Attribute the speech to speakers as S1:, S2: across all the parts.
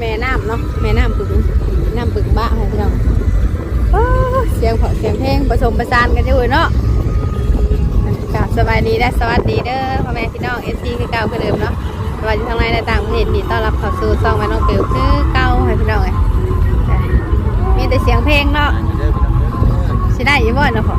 S1: แม่น้ำเนาะแม่น้ำปึงน้ำปึงบ้าให้พี่น้องโอ้เสียงเพราะเสียงเพลงผสมประสานกันอยู่เนาะกราบสบายดีและสวัสดีเด้อพ่อแม่พี่น้องเอฟซีคือเก่าคือเดิมเนาะสวัสดีทั้งในและต่างประเทศที่ต้อนรับเข้าสู่ซองแม่น้องเกลคือเก่าให้พี่น้องเลยมีแต่เสียงเพลงเนาะสิได้ยี่บ่เนาะพ่อ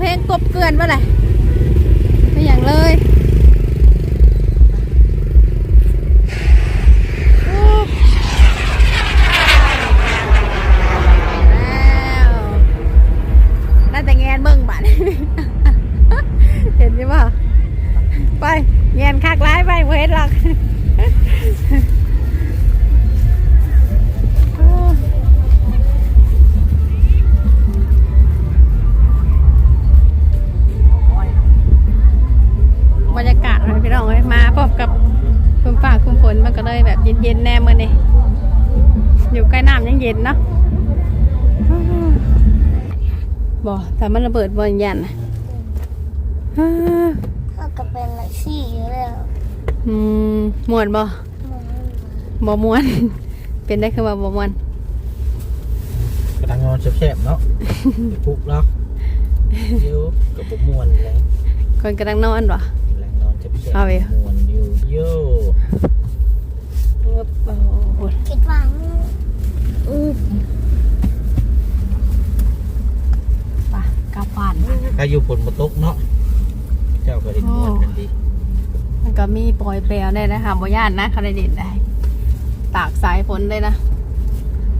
S2: เพ
S1: ลง
S2: กบเก
S1: ลื่
S3: อ
S1: นมาเลยไม่อย่างเล
S2: ย
S1: แต่มันระเบิดบนยันนะอ้า
S3: ก็ก็เป็นละสี่แล้ว
S1: อืมมวนบ่บ่มวน เป็นได้คือว่าบ่มวน
S2: กระดังงอนแฉบๆเนาะปุกเนาะเดี๋ยวกับผมมวนเลย
S1: คนกำลังนอนบ่
S2: แรงนอนแฉบ
S1: เอาไป
S2: ๆมวนอยู่โย่
S1: ปึ๊บโอ้โห
S3: คิดว่า
S1: อึ๊บไปกลับบ้าน
S2: ถ้าอยู่ฝนมาตกเนาะเจ้าก็ได้มวนกันดี
S1: มันก็มีปล่อยแปลวได้นะคะบ่ย่านนะเขาได้เด็ดได้ ตากสายฝนเลยนะ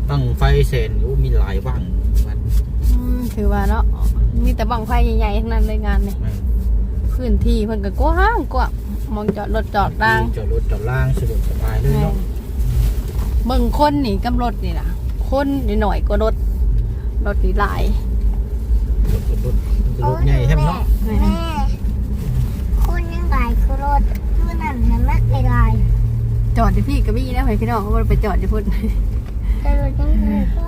S2: ตั้งไฟเสนอยู่มีหลายว่างมัน
S1: อืมถือว่าเนาะมีแต่บังไฟใหญ่ๆทั้งนั้นเลยงานเนี่ย
S2: มัน
S1: พื้นที่เพิ่นก็กว้างกว่างมองจอดรถจอดราง
S2: จอดรถจอดล่างสะดวกสบายเลยเนาะ
S1: เบิ่งคนนี่กับรถนี่นะคนนี่หน่อยก็รถรถนี่หลาย
S2: รถรถ รถใหญ่แฮมเนาะ
S3: แม่คนยังไงคือรถคือนั่นเห็นไหมไอ้ลาย
S1: จอดที่พี่ก็มีนะพี่น้องเขาบ่ได้ไปจอดที่พุ่น
S3: แต่รถยังไงก็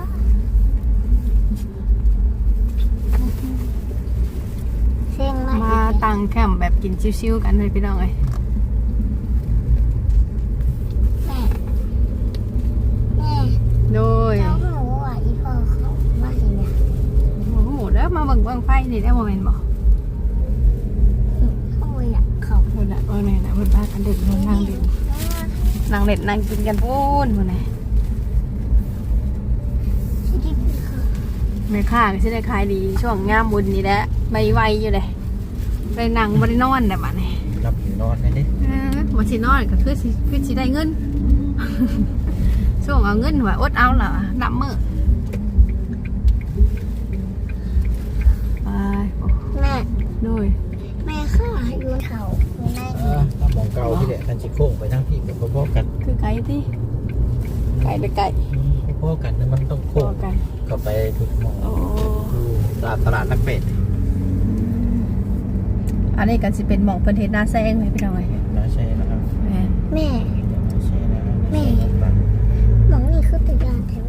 S3: เสียงมาก
S1: มาตั้งแคมป์แบบกินชิวๆกันเลยพี่น้องเอ้ย
S3: แม่แม่
S1: โดย
S3: เจ้าหนูอะอีพ่อเขาว่าอย่างเงี้ย
S1: โอ้โห แล้วมาเบิ่งบังไฟนี่ได้บ่แม่นบ่
S3: เขาอยากเขา
S1: เพิ่นน่ะเบิ่งนี่นะเพิ่นพากันเด็กนอนนั่งเล่นนั่งเล่นนั่งกินกันพูนพุ่นน่ะ
S3: ที่ที่พี่เขา
S1: แม่ค้าก็สิได้ขายดีช่วงงามบุญนี่แหละใบไวอยู่เลยได้นั่งบ่ได้นอนได้บัดนี้
S2: รับอยู่นอนเลยนี่
S1: เออบ่สินอนก็คือสิคือสิได้เงินช่วงเอาเงินว่าอดเอาล่ะนับมื้อไปโอ้
S3: แม่
S1: โดย
S3: แม่ข้าอยู่เขาอยู่ใน
S2: เออถ้ามองเก่าที่เด็กกันสิโค้งไปทั้งที่กับพ่อๆกัน
S1: คือไก่ติไก่หรือไก่
S2: พ่อๆกันเนี่ยมันต้อง
S1: พ
S2: โค้
S1: องกัน
S2: เข้าไปทุกหมอง
S1: โอ้
S2: ดูตลาดตลาดนักเป็ด
S1: อันนี้ก็สิเป็นหม่องเพิ่นเฮ็ดหน้าแซงให้พี่น้องเอ้ย
S2: นะใช่นะครับ
S1: แม่
S3: แม่
S2: ใช่นะ
S3: แม่หมองนี่คือติดยานแถว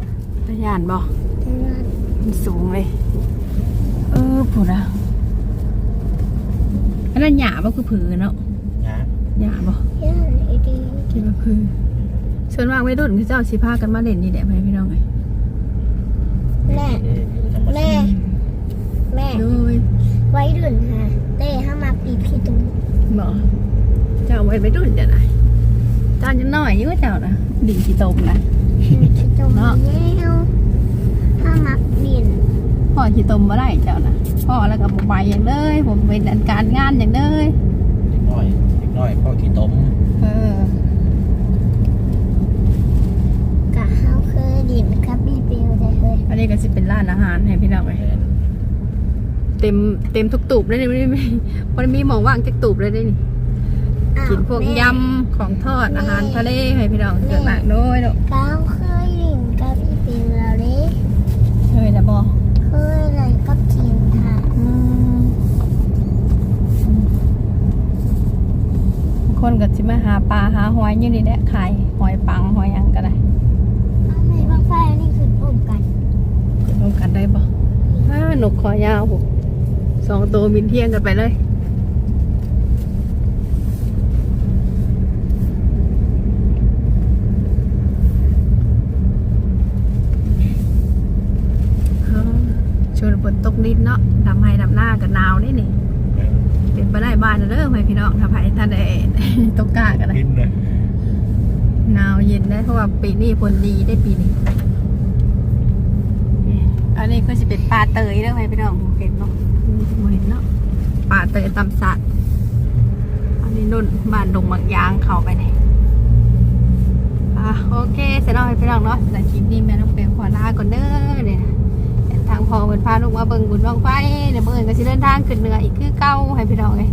S1: ตะยานบ่
S3: ติดยาน
S1: มันสูงเลย เออพุ่นอะ อันนั้นหญ้าบ่คือผือเนาะ
S2: นะ
S1: หญ้าบ่
S3: ยานไอดี
S1: คิดว่าคือส่วนมากวัยรุ่นคือเจ้าสิพากันมาเล่นนี่แหละไปพี่น้องไง
S3: แม่แม่แม่
S1: โดย
S3: ไว้รุ่นฮะเต้ห้ามาปีพี่ตรง
S1: บอกเจ้าวัยรุ่นจะไหนเจ้าจะน้อยอยิ่งว่าเจ้านะดิ่งขี้ตมนะ
S3: พี่ตรงแล้วห้ามาบิน
S1: พ่อขี้ตมมาได้เจ้านะ พ่อแล้วก็บไปอย่างเลยผมเป็นอันการงานอย่างเลย
S2: เด็กน้อยเด็กน้อยพ่อขี้ต้ม
S1: เออกะ
S3: เขาเคยดินครับบีเปียวได้เลย
S1: อันนี้ก็สิเป็นร้านอาหารให้พี่น้องไง
S2: แทน
S1: เต็มเต็มทุกตูบเลยนี่ไม่ได้ไม่พอได้มีหมองว่างจักตูบเลยได้นี่กินพวกยำของทอดอาหารทะเลให้พี่น้องเกิดมากด้วยลูก
S3: ก้าวเคยหลินกับพี่ปิงแล้วเด้
S1: เคยนะบอ
S3: เคยเลยกับทีมค่ะ
S1: คนก็สิมาหาปลาหาหอยอยู่นี่แหละขายหอยปังหอยหยังก็ได้
S3: เอาไหนบางไฟนี่คืออมกัน
S1: จะร่วมกันได้ปะอ่าหนกคอยาวผมสองตัวบินเที่ยงกันไปเลย ชวนฝนตกนิดเนาะดำให้ดำหน้ากันหนาวนี่นี่ เป็นไปได้บ้านเด้อไปพี่น้องถ้าไปถ้าได้ตกกากันนะ
S2: กินเลย
S1: หนาวเย็นได้เพราะว่าปีนี้ฝนดีได้ปีนี้ อันนี้ก็จะเป็นปลาเตยเด้อไปพี่น้องเห็นเนาะบ่เห็นเนาะปลาเตยตำสัตว์อันนี้นุ่นบ้านดงบางยางเข้าไปเนี่ยอะโอเคเสร็จแล้วให้พี่น้องเนาะแต่คลิปนี้แม่ต้องเปลี่ยนขอลาก่อนเด้อเนี่ย ทางพอเพิ่นพาลูกมาเบิ่งบุญบังไฟเดี๋ยวมื้ออื่นก็สิเดินทางขึ้นเหนืออีกคือเก่าให้พี่น้องเอ้ย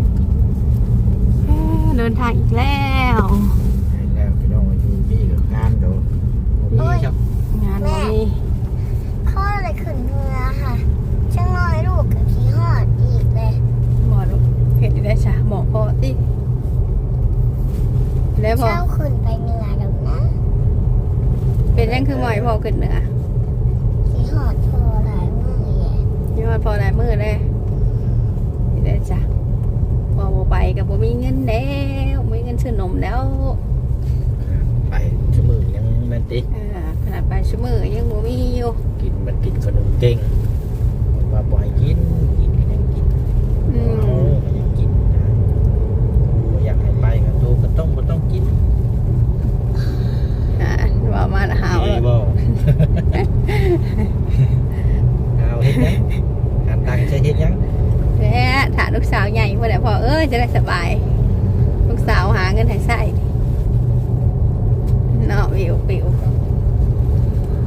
S1: เอ้อเดินทางอีกแล้ว
S2: แล้วพี่น้องอยู่ที่งานเดี๋ยวมีครับ
S1: งานวันนี้
S3: ข้อเลยขึ้นเรือค่ะช่างน้อยลูกกับขี้หอดอีกเลย
S1: หมอลูกเฮ็ดได้จ้ะหมอพอติแล้วพอ
S3: เช้าขึ้นไปเหนือแล้วนะ
S1: เป็นยังคือหมอยพอขึ้นเหนือ
S3: ขี้หอดพอหลายมือแย่
S1: ยี่ว่าพอหลายมื้อเลยเฮ็ดได้จ้ะพอบ่ไปก็บ่มีเงินแล้วบ่มีเงินซื้อนมแล้ว
S2: ไปชั่วโมงยังแม่นติ
S1: เออขนาดไปชั่วมื้อยังบ่มีอยู่
S2: กินมันกินขนมเก่งว่าบ่ให้กินกินก็ยังกิน
S1: อื
S2: เอา
S1: ม
S2: ก็ยังกินนะบ่อยากให้ไปก็โตก็ต้องบ่ต้องกิน
S1: อ่าว่ามาละหาว
S2: ดี
S1: แล้ว
S2: บ่เอาเฮ็ดหยังการตังใช้เฮ็ดหยัง
S1: แท้ถาลูก สาวใหญ่เมื่อไหร่พอเออจะได้สบาย ลูกสาวหาเงินให้ใส่เนาะวิววิว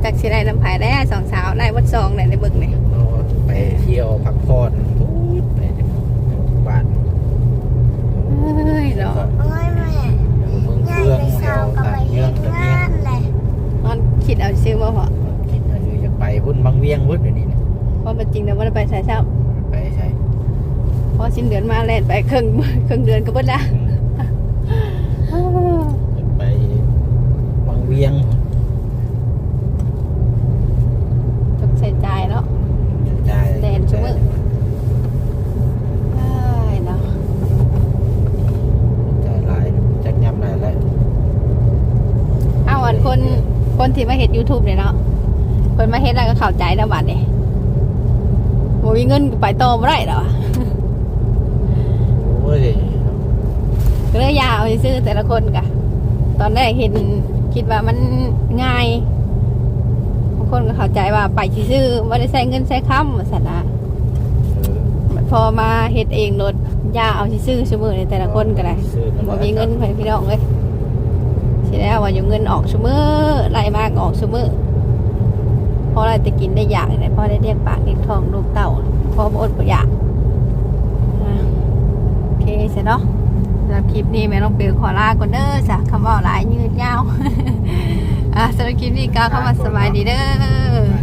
S1: จากสิได้ลำไผ่ได้สองสาวได้วัดซองเนี่ยในเบึกเนี่ย
S2: เราไปเที่ยวพักผ่อนพูดไปจังบ้าน
S1: เฮ้ยเนาะ
S3: โอ้ยแม่
S2: เมือง
S3: ยาย
S2: เฟือง
S3: ไป
S2: แถ
S3: เช้าวก็
S2: ต่า
S3: ไป
S2: งเมื
S3: เฮ็
S2: อง
S3: ด
S2: ตะเมีย
S3: งางนเลย
S1: มันคิดเอาซื้อมาพอ
S2: คิดว่าอยู่จะไปพุ่นบางเวียงพุ่นเดี๋ยวนี้นะ
S1: เพราะมันจริงแต่ว่าไปใส่เช้า
S2: ไปใช่
S1: เพราะสิ้นเดือนมาแล่นไปครึ่งครึ่งเดือนก็เบิดละ
S2: ไปบางเวียง
S1: ต้องใส่ใจายเนาะ
S2: จ่าย
S1: แดนชั่วมงได้เนาะ
S2: จ่ายหลายจักย่ำหลายหลาย
S1: เอาอันคนคนที่มาเห็น YouTube เนี่ยเนาะคนมาเห็นแล้วก็เข้าใจแล้วบัดเนี่ยโมมีเงินไปต่อไม่ได้หรอ
S2: โอ้ย
S1: ก็เลยยาวซื้อแต่ละคนกะ ตอนแรกเห็นคิดว่ามันง่ายบางคนก็เข้าใจว่าไปซื้อไม่ได้ใช้เงินใช้คำสันนะ
S2: เออ
S1: พอมาเฮ็ดเองรถยาเอาซื้อชั่วมือในแต่ละคนก็ได้
S2: ซื้อ
S1: บ่มีเงินให้พี่น้องเลยสิแล้วว่าอยู่เงินออกชั่วมือไล่มากออกชั่วมือพออะไรจะกินได้อยากเนี่ยพอได้เรียกปากเรียกท้องลูกเต่าพอบ่อดบ่อยากอะโอ เคเสร็จเนาะสำหรับคลิปนี้แม่น้องเปียวขอลาก่อนเด้อจ้ะคำว่าหลายยืดยาวอะสำหรับคลิปนี้ก็เข้ามาสบายดีเด้อ